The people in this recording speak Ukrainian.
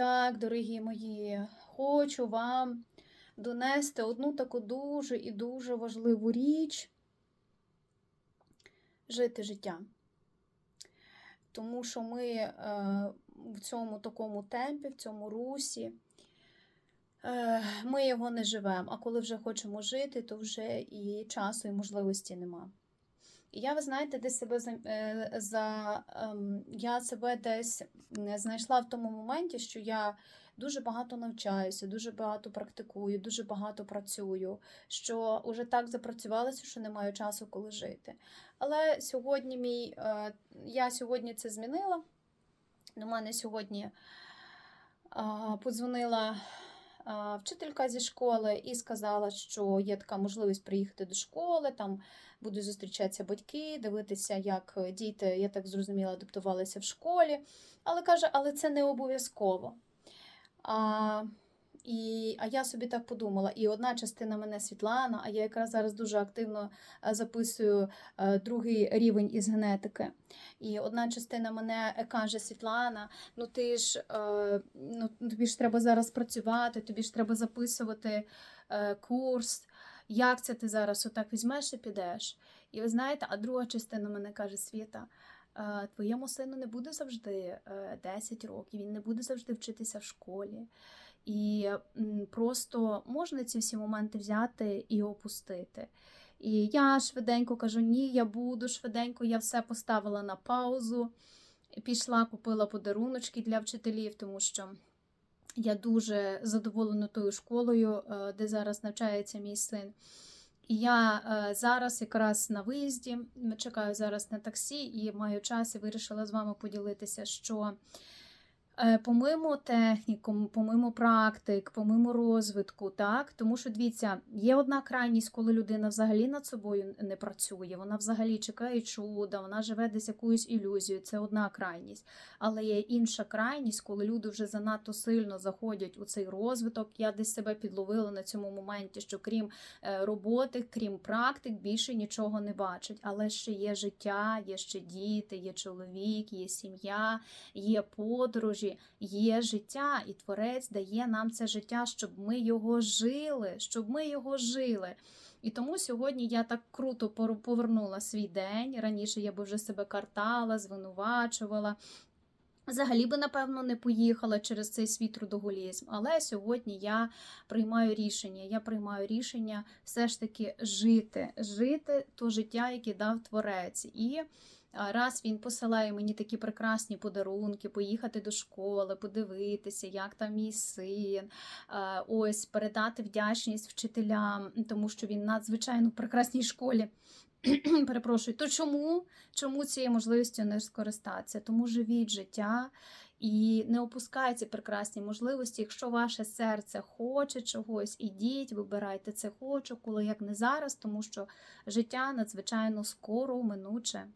Так, дорогі мої, хочу вам донести одну таку дуже і дуже важливу річ жити життя. Тому що ми е, в цьому такому темпі, в цьому русі, е, ми його не живемо. А коли вже хочемо жити, то вже і часу, і можливості нема. І я, ви знаєте, десь себе е, за ем, я себе десь е, знайшла в тому моменті, що я дуже багато навчаюся, дуже багато практикую, дуже багато працюю, що вже так запрацювалася, що не маю часу, коли жити. Але сьогодні мій, е, я сьогодні це змінила. До мене сьогодні подзвонила вчителька зі школи і сказала, що є така можливість приїхати до школи, там будуть зустрічатися батьки, дивитися, як діти, я так зрозуміла, адаптувалися в школі. Але каже, але це не обов'язково. І, а я собі так подумала. І одна частина мене Світлана, а я якраз зараз дуже активно е, записую е, другий рівень із генетики. І одна частина мене е, каже: Світлана, ну ти ж ну, тобі ж треба зараз працювати, тобі ж треба записувати курс. Як це ти зараз отак візьмеш і підеш? І ви знаєте, а друга частина мене каже: Світа. Твоєму сину не буде завжди е, 10 років, він не буде завжди вчитися в школі. І просто можна ці всі моменти взяти і опустити. І я швиденько кажу: ні, я буду швиденько, я все поставила на паузу. Пішла, купила подаруночки для вчителів, тому що я дуже задоволена тою школою, е, де зараз навчається мій син. І я е, зараз якраз на виїзді, чекаю зараз на таксі і маю час і вирішила з вами поділитися, що помимо технікум, помимо практик, помимо розвитку, так, тому що дивіться, є одна крайність, коли людина взагалі над собою не працює, вона взагалі чекає чуда, вона живе десь якоюсь ілюзією, це одна крайність. Але є інша крайність, коли люди вже занадто сильно заходять у цей розвиток. Я десь себе підловила на цьому моменті, що крім е, роботи, крім практик, більше нічого не бачать. Але ще є життя, є ще діти, є чоловік, є сім'я, є подорожі, є життя, і творець дає нам це життя, щоб ми його жили, щоб ми його жили. І тому сьогодні я так круто повернула свій день. Раніше я би вже себе картала, звинувачувала. Взагалі би, напевно, не поїхала через цей свій трудоголізм. Але сьогодні я приймаю рішення. Я приймаю рішення все ж таки жити, жити то життя, яке дав творець. І раз він посилає мені такі прекрасні подарунки, поїхати до школи, подивитися, як там мій син, ось передати вдячність вчителям, тому що він надзвичайно в прекрасній школі. Перепрошую, то чому? Чому цією можливістю не скористатися? Тому живіть життя і не опускайте прекрасні можливості. Якщо ваше серце хоче чогось, ідіть, вибирайте це хочу, коли як не зараз, тому що життя надзвичайно скоро, минуче.